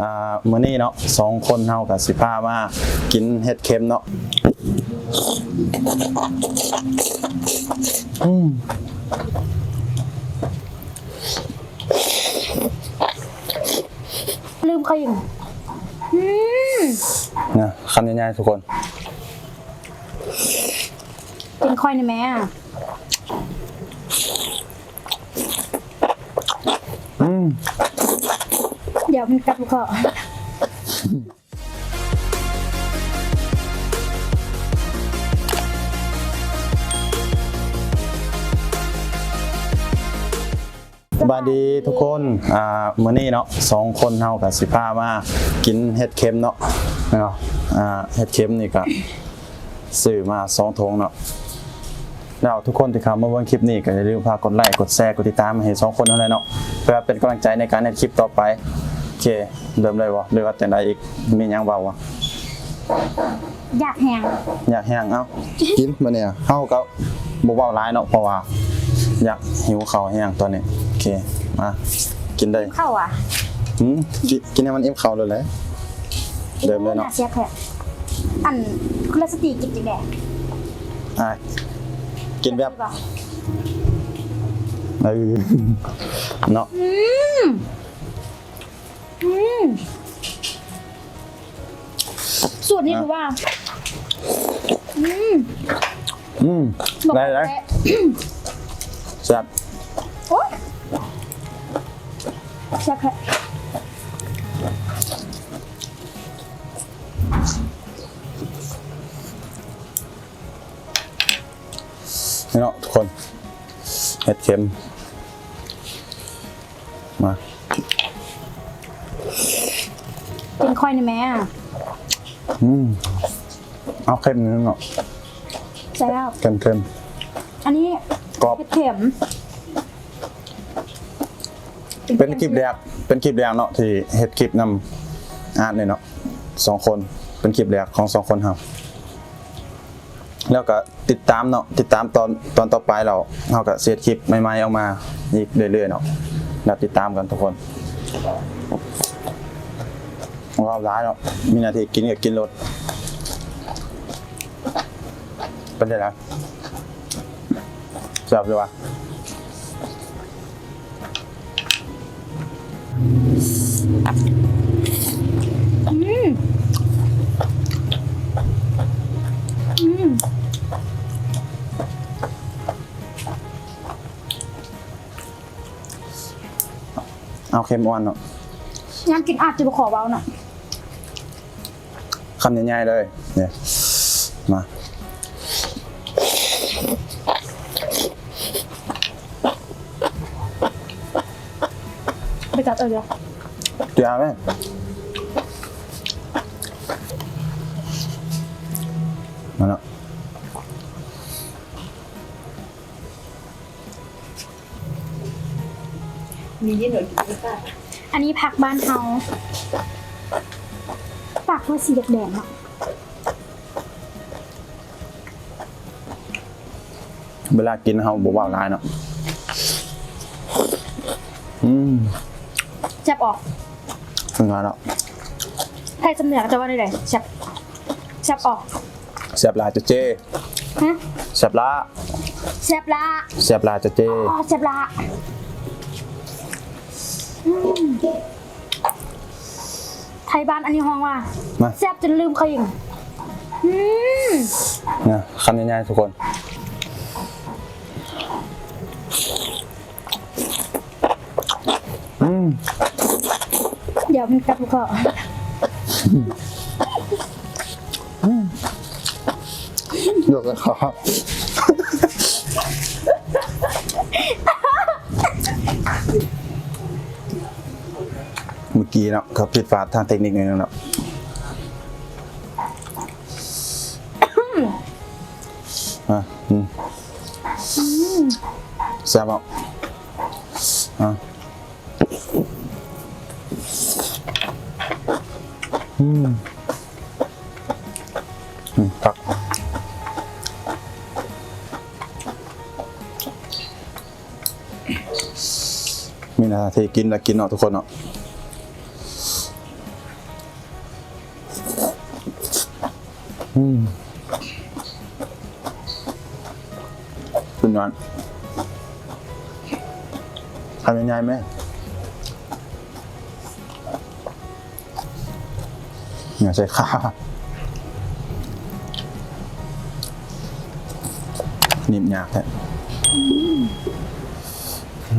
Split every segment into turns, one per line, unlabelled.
อ่ามื้อนี้เนาะสองคนเฮากับสิพามากินเห็ดเค็มเนาะอืม
ลืมเขาอย่างอืม
นะคำง่ายๆทุกคน
เป็นคอยในแม่อะ
อืม
เดี๋ยวมันกลับขา
สบายดีทุกคน อ่ามื้อนี้เนาะสองคนเฮากับสิพามากินเห็ดเค็มเนาะเนาะ อ่า เห็ดเค็มนี่ก็ซื้อมาสองถุงเนาะแล้วทุกคนที่เข้ามาเบิ่งคลิปนี้ก็อย่าลืมพากดไลค์ กดแชร์ กดติดตามให้สองคนเท่านั้นเนาะ เพื่อเป็นกำลังใจในการเฮ็ดคลิปต่อไป เคเริ่มเลยบ่หรือว่าแต่ใดอีกมีหยังเว้าวะ
อยากแหง
อยากแห้งเอ้ากินมาเนี่ยเฮาก็บ่เว้าหลายเนาะเพราะว่า อยากหิวข้าวแห้งตอนนี้โอเคมากินได้
เข้าอะ
หืมกินกินให้มันอิ่มข้าวเลยแหละเดิมเลยเนาะ
เสียแผลอันคุณสติกินจริงแด
อะกินแบบเออเนาะ
อืมอืม สูตรนี้คือว่า อืม
อืม
บอก
ได้ได้
แท้
แซ่บ
โอ๊ยเสียแผล
นี่เนาะทุกคนเห็ดเค็ม
เป็นคอยในแม่อะ
อืมเอาเค็มนิดนึงเนาะ
ใช่แล้ว
เค็มเค็ม
อันนี้
กรอบ
เห็ดเข็ม
เป็นคลิปแรกเป็นคลิปแรกเนาะที่เฮ็ดคลิปนำอาร์ตเนี่ยเนาะสองคนเป็นคลิปแรกของสองคนครับแล้วก็ติดตามเนาะติดตามตอนตอนต่อไปเราเราก็เสียคลิปใหม่ๆออกมาอีกเรื่อยๆเนาะแล้วติดตามกันทุกคน ของเราร้ายเนาะมีหนาทีกินกับกินรถเป็นไงนะแซ่บเลยวะ
อืมอืม
เอาเค็มอ่อนเนาะ
ยังกินอาจจะไปขอเบาหน่อย
คำใหญ่ๆเลยเนี่ยมา
ไปจัดเออเดี๋ยว
เดี๋ยวไหมมาเนาะ
มียี่หน่อยกินไม่ได้
อันนี้ผักบ้านเฮา ปากว่าสีแดงๆเนาะ
เวลากินเฮาบ่ว่าหลายเนาะอืม
แซ่บออก
ถึงแล้วเนาะ
ไทยสำเนียงจะว่าได้เลยแซ่บแซ่บออก
แซ่บหลายจะเจ
ฮะ
แซ่บละ
แซ่บละ
แซ่บหลายจะเจ
อ๋อแซ่บละอืมไท ยบ้านอันนี้ห้องว่า
มา
แซ่บจนลืมเขาอย่างอืม
นะคำง่ายๆทุกคน อืม
เดี๋ยวมันกลับเขา
ยกกันขอเมื่ กี้เนาะเขาผิดพลาดทางเทคนิคนิดนึงเนาะอะอืมแซ่บอะอะอืมอืมผักมีหนาทีกินแล้วกินเนาะทุกคนเนาะ อืมคุณนอนทำยังไงไหมอย่าใช้ข้านิ่มยากแท้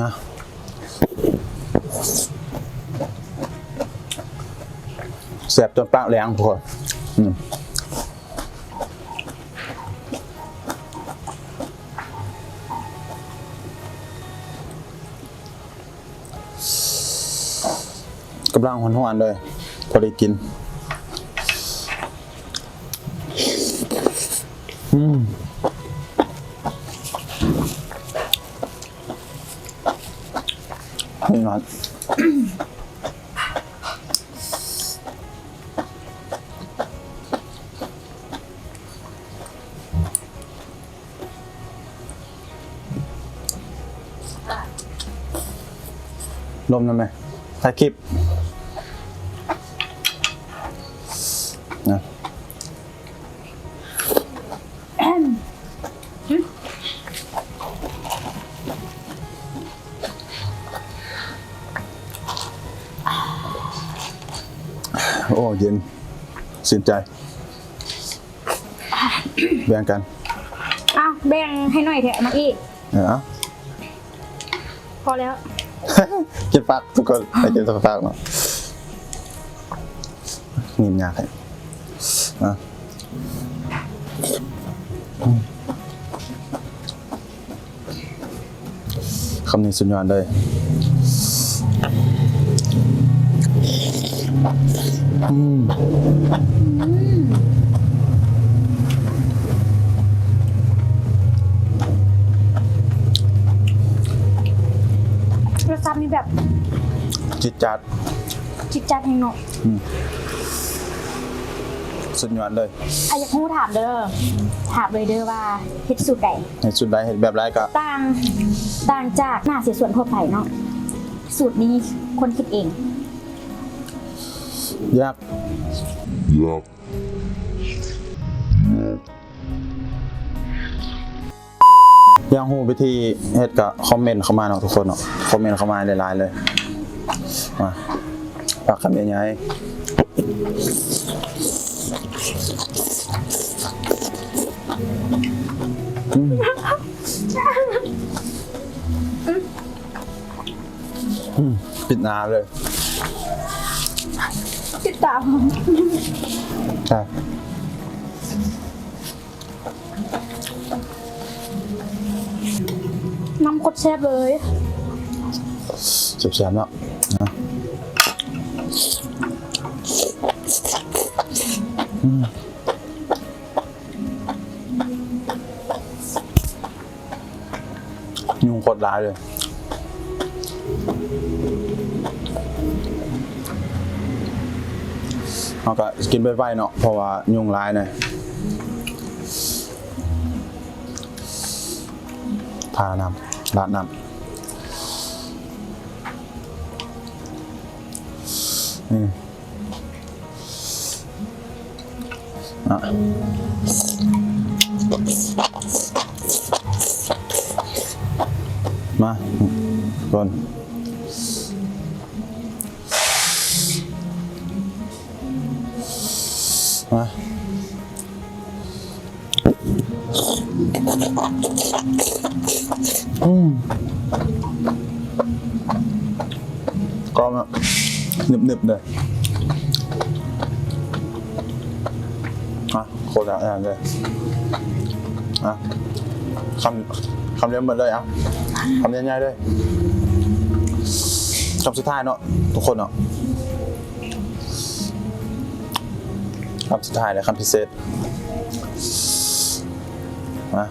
นะแสบจนปากแรงทุกคนอื กำลังหวานๆเลย พอไดีกิน อืมนี่ร้อนลมทำไมถ่ายคลิป โอ้เย็นสินใจ แบ่งกัน
อ้าวแบ่งให้หน่อยเถอะมาอีก
เนาะ
พอแล้ว
กินปากทุกคนไปกินสักปากเนาะนิ่มยากเลยนะอืมคำนี้สุดยอดเลย อืม
รสชาติมีแบบ
จิตจัด
จิตจัดแห่งเนาะ
สุดยอดเลย
อะอยากรู้ถามเด้อ ถามเลยเด้อว่าเฮ็ดสูตรใด
ในสุดใดเห็นแบบไรก็
ต่าง ต่างจากหน้าเสียส่วนทั่วไปเนาะ สูตรนี้คนคิดเอง
ยาก
Yup.
อยากหูวิธีเฮ็ดก็คอมเมนต์เข้ามาเนาะทุกคนเนาะคอมเมนต์เข้ามาหลายๆเลยมาปากคำใหญ่ๆอืมอืมปิดหนาเลย
ติดตาม
ใช่
น้ำกดแซ่บเลย
เจ็บๆเนาะยุงโคตรร้ายเลย เอาก็กินไปไวๆเนาะเพราะว่ายุงร้ายหน่อยทาน้ำราดน้ำนี่อะมาก่อน อืมกรอบอะหนึบๆเลยอะโคตรอ่านเลยอะคำคำเรียมหมดเลยอะคำง่ายๆเลยคำสุดท้ายเนาะทุกคนเนาะคำสุดท้ายเลยคำพิเศษ มา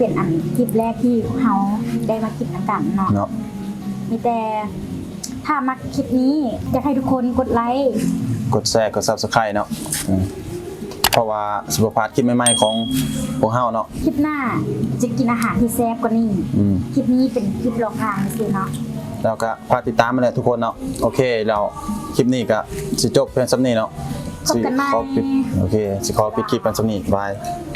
เป็นอันคลิปแรกที่พวกเราได้มากินน้ำกันเนาะ
เนาะ
มีแต่ถ้ามาคลิปนี้อยากให้ทุกคนกดไลค์
กดแชร์กด Subscribe เนาะอืมเพราะว่าสิบพลาดคลิปใหม่ๆของพวกเฮาเนาะ
คลิปหน้าจะกินอาหารที่แซ่บกว่านี้
อืม
คลิปนี้เป็นคลิปลองทางสิเนาะ
แล้วก็ฝากติดตามมาเลยทุกคนเนาะโอเคเราคลิปนี้ก็สิจบเพียงสำนี้เนาะ
พบกันใหม่
สิขอปิดโอเคสิขอปิดคลิปเป็นสำนี้บาย
บ